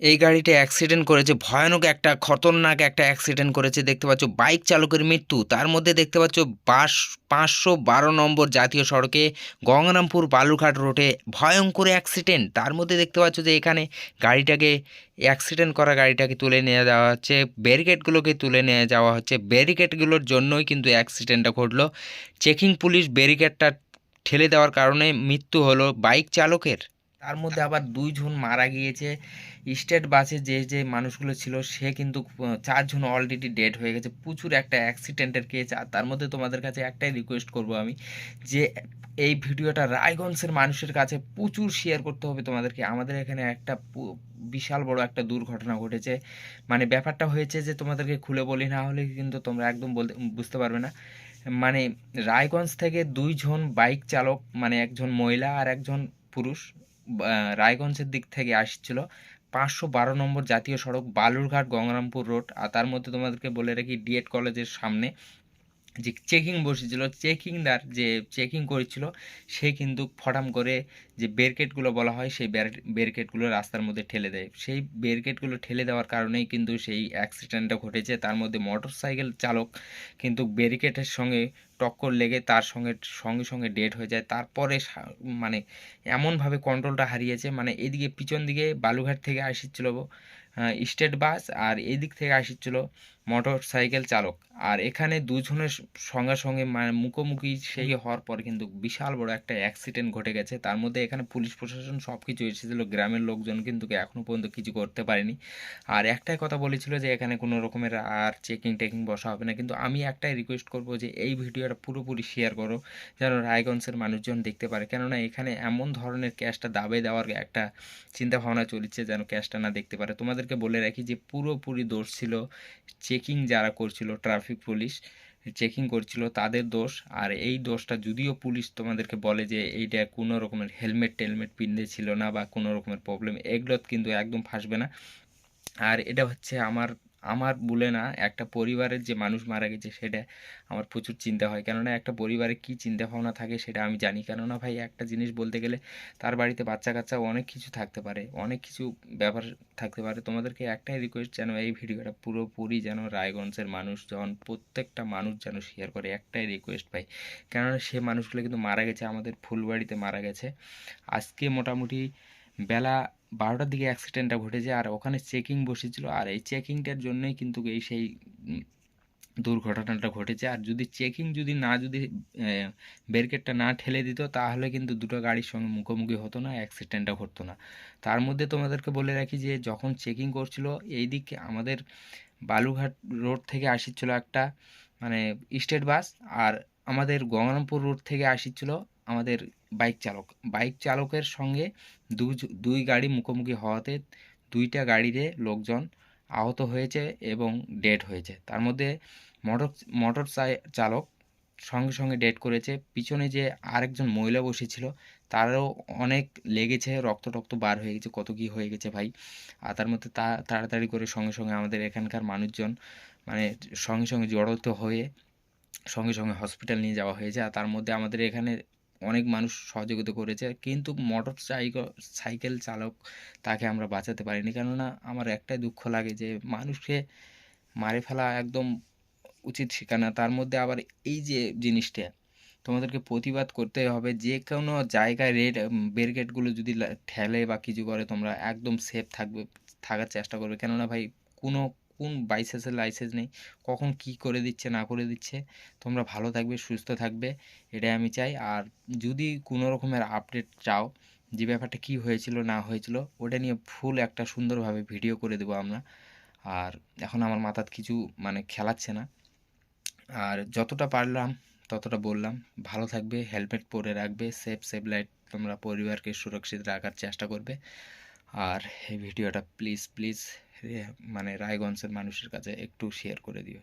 এই গাড়িটা অ্যাক্সিডেন্ট করেছে। ভয়ানক একটা, খতরনাক একটা অ্যাক্সিডেন্ট করেছে। দেখতে পাচ্ছ বাইক চালকের মৃত্যু। তার মধ্যে দেখতে পাচ্ছ, বাস, পাঁচশো বারো নম্বর জাতীয় সড়কে গঙ্গারামপুর বালুরঘাট রোডে ভয়ঙ্কর অ্যাক্সিডেন্ট তার মধ্যে দেখতে পাচ্ছ যে এখানে গাড়িটাকে অ্যাক্সিডেন্ট করা গাড়িটাকে তুলে নিয়ে যাওয়া হচ্ছে। ব্যারিকেডগুলোকে তুলে নিয়ে যাওয়া হচ্ছে। ব্যারিকেডগুলোর জন্যই কিন্তু অ্যাক্সিডেন্টটা ঘটলো। চেকিং পুলিশ ব্যারিকেডটা ঠেলে দেওয়ার কারণে মৃত্যু হলো বাইক চালকের। তার মধ্যে আবার দুইজন মারা গিয়েছে। স্টেট বাসে যে যে মানুষগুলো ছিল, সে কিন্তু চারজন অলরেডি ডেড হয়ে গেছে। প্রচুর একটা অ্যাক্সিডেন্টের কেস আর তার মধ্যে তোমাদের কাছে একটাই রিকোয়েস্ট করব আমি, যে এই ভিডিওটা রায়গঞ্জের মানুষের কাছে প্রচুর শেয়ার করতে হবে তোমাদেরকে। আমাদের এখানে একটা বিশাল বড় একটা দুর্ঘটনা ঘটেছে। মানে ব্যাপারটা হয়েছে যে, তোমাদেরকে খুলে বলি, না হলে কিন্তু তোমরা একদম বলতে, বুঝতে পারবে না। মানে রায়গঞ্জ থেকে দুইজন বাইক চালক মানে একজন মহিলা আর একজন পুরুষ রায়গঞ্জের দিক থেকে আসছিল। পাঁচশো বারো নম্বর জাতীয় সড়ক বালুরঘাট গঙ্গারামপুর রোড। আর তার মধ্যে তোমাদেরকে বলে রাখি, ডিএড কলেজের সামনে। যে চেকিং বসেছিল চেকিংদার যে চেকিং করেছিল, সে কিন্তু ফটাম করে যে ব্যারিকেডগুলো বলা হয়, সেই ব্যারিকেডগুলো রাস্তার মধ্যে ঠেলে দেয়। সেই ব্যারিকেডগুলো ঠেলে দেওয়ার কারণেই কিন্তু সেই অ্যাক্সিডেন্টটা ঘটেছে। তার মধ্যে মোটর সাইকেল চালক কিন্তু ব্যারিকেডের সঙ্গে টক্কর লেগে তার সঙ্গে সঙ্গে সঙ্গে ডেড হয়ে যায়। তারপরে মানে এমনভাবে কন্ট্রোলটা হারিয়েছে মানে এদিকে পিছন দিকে বালুঘাট থেকে আসছিল স্টেট বাস আর এদিক থেকে আসছিল মোটর সাইকেল চালক। আর এখানে দুজনের সঙ্গে সঙ্গে মানে মুখোমুখি সেই হওয়ার পর কিন্তু বিশাল বড় একটা অ্যাক্সিডেন্ট ঘটে গেছে। তার মধ্যে এখানে পুলিশ প্রশাসন সব কিছু এসেছিল। গ্রামের লোকজন কিন্তু এখনও পর্যন্ত কিছু করতে পারেনি। আর একটাই কথা বলেছিল যে এখানে কোনো রকমের আর চেকিং টেকিং বসা হবে না। কিন্তু আমি একটাই রিকোয়েস্ট করব যে এই ভিডিওটা পুরোপুরি শেয়ার করো, যেন রায়গঞ্জের মানুষজন দেখতে পারে। কেননা এখানে এমন ধরনের ক্যাশটা দাবে দেওয়ার একটা চিন্তা ভাবনা চলছে যেন ক্যাশটা না দেখতে পারে। তোমাদেরকে বলে রাখি যে পুরোপুরি দোষ ছিল চেকিং যারা করছিল ট্রাফিক পুলিশ চেকিং করছিল তাদের দোষ। আর এই দোষটা যদিও পুলিশ তোমাদেরকে বলে যে এইটা কোনো রকমের হেলমেট টেলমেট পিনতে ছিল না বা কোনো রকমের প্রবলেম এগুলো কিন্তু একদম ফাঁসবে না। আর এটা হচ্ছে আমার আমার বলে না, একটা পরিবারের যে মানুষ মারা গেছে সেটা আমার প্রচুর চিন্তা হয়। কেননা একটা পরিবারে কী চিন্তা ভাবনা থাকে সেটা আমি জানি। কেননা ভাই, একটা জিনিস বলতে গেলে তার বাড়িতে বাচ্চা কাচ্চা অনেক কিছু থাকতে পারে, অনেক কিছু ব্যাপার থাকতে পারে। তোমাদেরকে একটাই রিকোয়েস্ট যেন এই ভিডিওটা পুরোপুরি যেন রায়গঞ্জের মানুষ মানুষজন, প্রত্যেকটা মানুষ যেন শেয়ার করে, একটাই রিকোয়েস্ট পাই কেননা সে মানুষগুলো কিন্তু মারা গেছে, আমাদের ফুলবাড়িতে মারা গেছে। আজকে মোটামুটি বেলা বারোটার দিকে অ্যাক্সিডেন্টটা ঘটেছে আর ওখানে চেকিং বসেছিল। আর এই চেকিংটার জন্যই কিন্তু এই সেই দুর্ঘটনাটা ঘটেছে। আর যদি চেকিং যদি না, যদি ব্যারিকেডটা না ঠেলে দিত, তাহলে কিন্তু দুটো গাড়ির সঙ্গে মুখোমুখি হতো না অ্যাক্সিডেন্টটা ঘটতো না। তার মধ্যে তোমাদেরকে বলে রাখি যে, যখন চেকিং করছিল এই দিকে আমাদের বালুঘাট রোড থেকে আসছিল একটা মানে স্টেট বাস আর আমাদের গঙ্গারামপুর রোড থেকে আসছিল আমাদের বাইক চালক। বাইক চালকের সঙ্গে দুই গাড়ি মুখোমুখি হওয়াতে দুইটা গাড়িতে লোকজন আহত হয়েছে এবং ডেড হয়েছে। তার মধ্যে মোটর মোটর চালক সঙ্গে সঙ্গে ডেড করেছে। পিছনে যে আরেকজন মহিলা বসেছিল, তারও অনেক লেগেছে রক্ত টক্ত বার হয়ে গেছে, কত কী হয়ে গেছে ভাই। আর তার মধ্যে তা, তাড়াতাড়ি করে সঙ্গে সঙ্গে আমাদের এখানকার মানুষজন মানে সঙ্গে সঙ্গে জড়িত হয়ে সঙ্গে সঙ্গে হসপিটাল নিয়ে যাওয়া হয়েছে। আর তার মধ্যে আমাদের এখানে অনেক মানুষ সহযোগিতা করেছে, কিন্তু মোটর সাইকেল সাইকেল চালক তাকে আমরা বাঁচাতে পারিনি। কেননা আমার একটাই দুঃখ লাগে যে মানুষকে মারে ফেলা একদম উচিত শিখানা তার মধ্যে আবার এই যে জিনিসটা, তোমাদেরকে প্রতিবাদ করতে হবে, যে কোনো জায়গায় রেড ব্যারিকেডগুলো যদি ঠেলে বা কিছু করে, তোমরা একদম সেফ থাকবে, থাকার চেষ্টা করবে। কেননা ভাই, কোনো কোন বাইসেসের লাইসেন্স নেই, কখন কি করে দিচ্ছে, না করে দিচ্ছে। তোমরা ভালো থাকবে, সুস্থ থাকবে, এটাই আমি চাই। আর যদি কোনো রকমের আপডেট চাও, যে ব্যাপারটা কি হয়েছিল, না হয়েছিল, ওটা নিয়ে ফুল একটা সুন্দরভাবে ভিডিও করে দেবো আমরা। আর এখন আমার মাথার কিছু মানে খেলাচ্ছে না। আর যতটা পারলাম, ততটা বললাম, ভালো থাকবে হেলমেট পরে রাখবে সেফ সেফ লাইট তোমরা পরিবারকে সুরক্ষিত রাখার চেষ্টা করবে। আর এই ভিডিওটা প্লিজ প্লিজ মানে রায়গঞ্জের মানুষের কাছে একটু শেয়ার করে দিও।